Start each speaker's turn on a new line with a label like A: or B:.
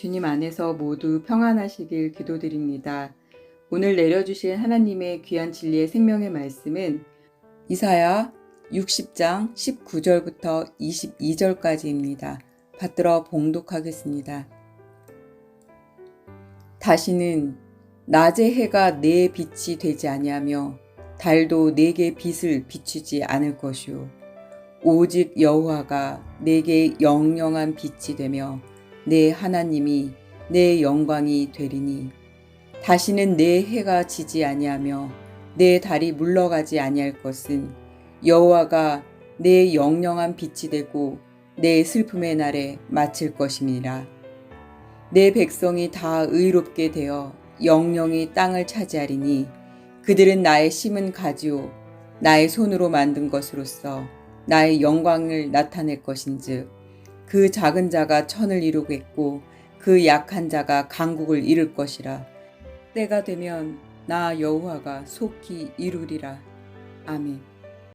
A: 주님 안에서 모두 평안하시길 기도드립니다. 오늘 내려주신 하나님의 귀한 진리의 생명의 말씀은 이사야 60장 19절부터 22절까지입니다. 받들어 봉독하겠습니다. 다시는 낮의 해가 내 빛이 되지 아니하며 달도 내게 빛을 비추지 않을 것이요 오직 여호와가 내게 영영한 빛이 되며 내 하나님이 내 영광이 되리니. 다시는 내 해가 지지 아니하며 내 달이 물러가지 아니할 것은 여호와가 내 영영한 빛이 되고 내 슬픔의 날에 마칠 것임이라. 내 백성이 다 의롭게 되어 영영이 땅을 차지하리니 그들은 나의 심은 가지요 나의 손으로 만든 것으로서 나의 영광을 나타낼 것인즉 그 작은 자가 천을 이루겠고 그 약한 자가 강국을 이룰 것이라. 때가 되면 나 여호와가 속히 이루리라. 아멘